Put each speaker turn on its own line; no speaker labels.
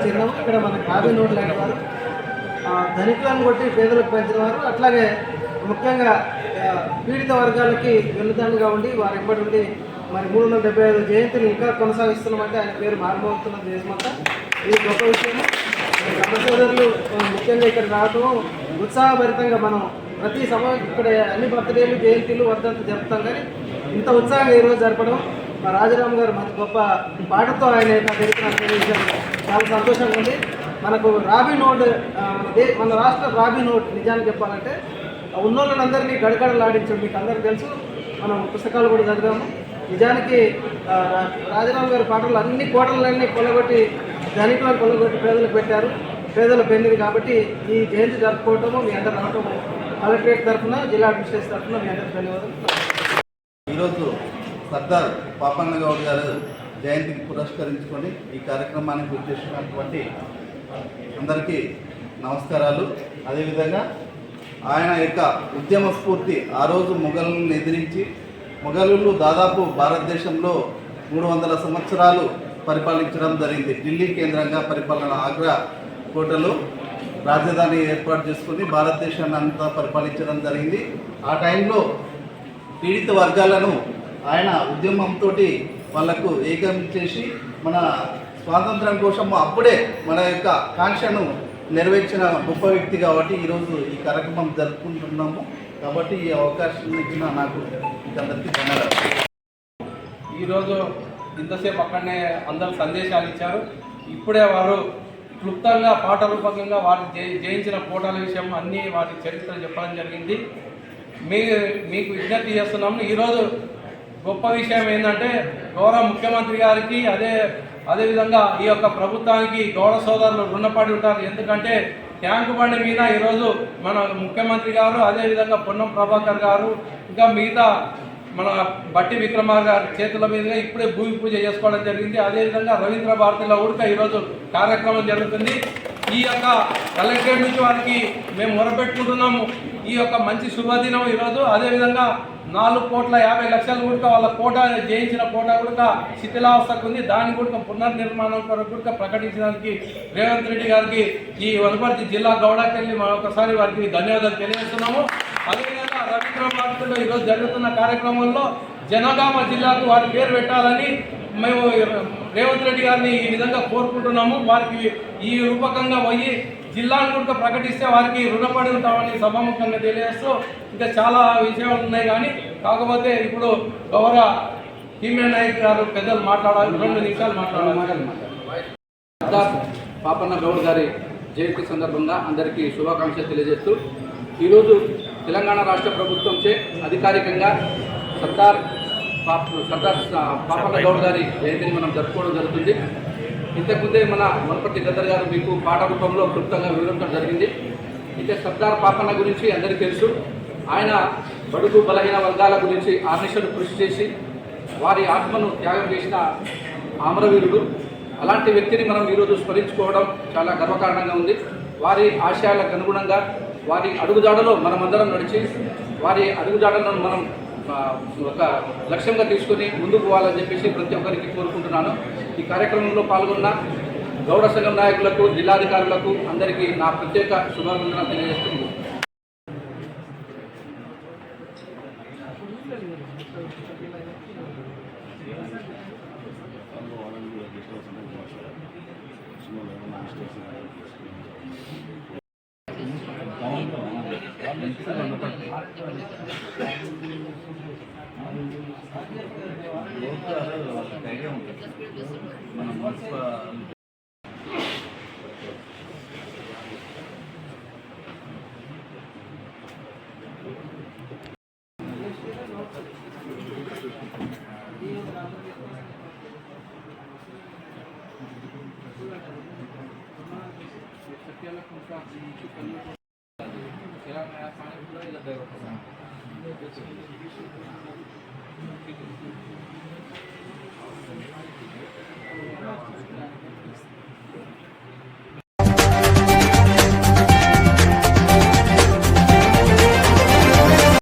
Robin note లాంటి వారు ధనికులను కొట్టి పేదలకు పెంచిన వారు అట్లాగే ముఖ్యంగా పీడిత వర్గాలకి వెన్నుదండుగా ఉండి వారి ఎప్పటి నుండి మరి మూడు వందల డెబ్బై ఐదు జయంతిని ఇంకా కొనసాగిస్తున్నామంటే ఆయన పేరు మారుమోగుతున్న దేశమంతా ఇది గొప్ప విషయం. మన సోదరులు ముఖ్యంగా ఇక్కడ రావటం ఉత్సాహభరితంగా మనం ప్రతి సమయం ఇక్కడ అన్ని బర్త్డేలు జయంతిలు వర్ధంతులు జరుపుతాం కానీ ఇంత ఉత్సాహంగా ఈరోజు జరపడం మా రాజరామ్ గారు మంచి గొప్ప పాటతో ఆయన యొక్క చరిత్ర చాలా సంతోషంగా ఉంది. మనకు రాబీ నోట్ మన దే- మన రాష్ట్ర రాబీ నోట్ నిజానికి చెప్పాలంటే ఉన్నోళ్ళందరినీ గడగడలాడించాడు మీకు అందరికీ తెలుసు. మనం పుస్తకాలు కూడా చదివాము. నిజానికి ఆ, రా- గారి పాటలు అన్ని కోటలన్నీ కొలగొట్టి ధనికులను కొలగొట్టి పేదలకు పెట్టారు. పేదల పెళ్ళింది కాబట్టి ఈ జయంతి జరుపుకోవటము మీ అందరు రావటము కలెక్టరేట్ తరఫున జిల్లా అడ్మినిస్ట్రేషన్ తరఫున మీ అందరికీ ధన్యవాదాలు.
ఈరోజు సర్దార్ పాపన్న గౌడ్ గారు జయంతికి పురస్కరించుకొని ఈ కార్యక్రమానికి వచ్చేసినటువంటి అందరికీ నమస్కారాలు. అదేవిధంగా ఆయన యొక్క ఉద్యమ స్ఫూర్తి ఆ రోజు మొఘలను ఎదిరించి మొఘలు దాదాపు భారతదేశంలో మూడు వందల సంవత్సరాలు పరిపాలించడం జరిగింది. ఢిల్లీ కేంద్రంగా పరిపాలన ఆగ్రా కోటలో రాజధాని ఏర్పాటు చేసుకుని భారతదేశాన్ని అంతా పరిపాలించడం జరిగింది. ఆ టైంలో పీడిత వర్గాలను ఆయన ఉద్యమంతో వాళ్ళకు ఏకం చేసి మన స్వాతంత్రం కోసం అప్పుడే మన యొక్క కాంక్షను నెరవేర్చిన గొప్ప వ్యక్తి కాబట్టి ఈరోజు ఈ కార్యక్రమం జరుపుకుంటున్నాము. కాబట్టి ఈ అవకాశం ఇచ్చిన నాకు అందరికీ ధన్యవాదాలు.
ఈరోజు ఇంతసేపు అక్కడనే అందరు సందేశాలు ఇచ్చారు. ఇప్పుడే వారు క్లుప్తంగా పాట రూపకంగా వారు జయి- జయించిన పోటాల విషయం అన్నీ వారి చరిత్ర చెప్పడం జరిగింది. మీ మీకు విజ్ఞప్తి చేస్తున్నాము. ఈరోజు గొప్ప విషయం ఏంటంటే గౌరవ ముఖ్యమంత్రి గారికి అదే అదేవిధంగా ఈ యొక్క ప్రభుత్వానికి గౌడ సోదరులు రుణపడి ఉంటారు. ఎందుకంటే ట్యాంకు బండి మీద ఈరోజు మన ముఖ్యమంత్రి గారు అదేవిధంగా పొన్నం ప్రభాకర్ గారు ఇంకా మిగతా మన బట్టి విక్రమార్ గారి చేతుల మీదుగా ఇప్పుడే భూమి పూజ చేసుకోవడం జరిగింది. అదేవిధంగా రవీంద్ర భారతిలో కూడా ఈరోజు కార్యక్రమం జరుగుతుంది. ఈ యొక్క కలెక్టరేట్ నుంచి వారికి మేము మొరపెట్టుకుంటున్నాము. ఈ యొక్క మంచి శుభదినం ఈరోజు. అదేవిధంగా నాలుగు కోట్ల యాభై లక్షల కూడా వాళ్ళ కోట జయించిన కోట కూడా శిథిలావస్థకు ఉంది. దాని కూడా పునర్నిర్మాణం కొరకు కూడా ప్రకటించడానికి రేవంత్ రెడ్డి గారికి ఈ వనపర్తి జిల్లా గౌడాకెళ్ళి మరొకసారి వారికి ధన్యవాదాలు తెలియజేస్తున్నాము. అదేవిధంగా రవీంద్ర భారతిలో ఈరోజు జరుగుతున్న కార్యక్రమంలో జనగామ జిల్లాకు వారి పేరు పెట్టాలని మేము రేవంత్ రెడ్డి గారిని ఈ విధంగా కోరుకుంటున్నాము. వారికి ఈ రూపకంగా పోయి జిల్లాను కూడా ప్రకటిస్తే వారికి రుణపడి ఉంటామని సభాముఖంగా తెలియజేస్తూ ఇంకా చాలా విషయాలు ఉన్నాయి కానీ కాకపోతే ఇప్పుడు గౌరవ టీమే నాయక్ గారు పెద్దలు మాట్లాడాలి రెండు నిమిషాలు మాట్లాడాలి.
సర్దార్ పాపన్న గౌడ్ గారి జయంతి సందర్భంగా అందరికీ శుభాకాంక్షలు తెలియజేస్తూ ఈరోజు తెలంగాణ రాష్ట్ర ప్రభుత్వంచే అధికారికంగా సర్దార్ పాప సర్దార్ పాపన్న గౌడ్ గారి జయంతిని మనం జరుపుకోవడం జరుగుతుంది. ఇంతకుముందే మన వనపర్తి గద్దర్ గారు మీకు పాట రూపంలో క్లుప్తంగా వివరించడం జరిగింది. అయితే సర్దార్ పాపన్న గురించి అందరికీ తెలుసు. ఆయన బడుగు బలహీన వర్గాల గురించి ఆర్నిషలు కృషి చేసి వారి ఆత్మను త్యాగం చేసిన ఆమరవీరుడు. అలాంటి వ్యక్తిని మనం ఈరోజు స్మరించుకోవడం చాలా గర్వకారణంగా ఉంది. వారి ఆశయాలకు అనుగుణంగా వారి అడుగుజాడలో మనమందరం నడిచి వారి అడుగుజాడలను మనం ఒక లక్ష్యంగా తీసుకొని ముందుకు పోవాలని చెప్పేసి ప్రతి ఒక్కరికి కోరుకుంటున్నాను. ఈ కార్యక్రమంలో పాల్గొన్న గౌడ సంఘం నాయకులకు జిల్లాధికారులకు అందరికీ నా ప్రత్యేక శుభాభినందనలు Thank
you.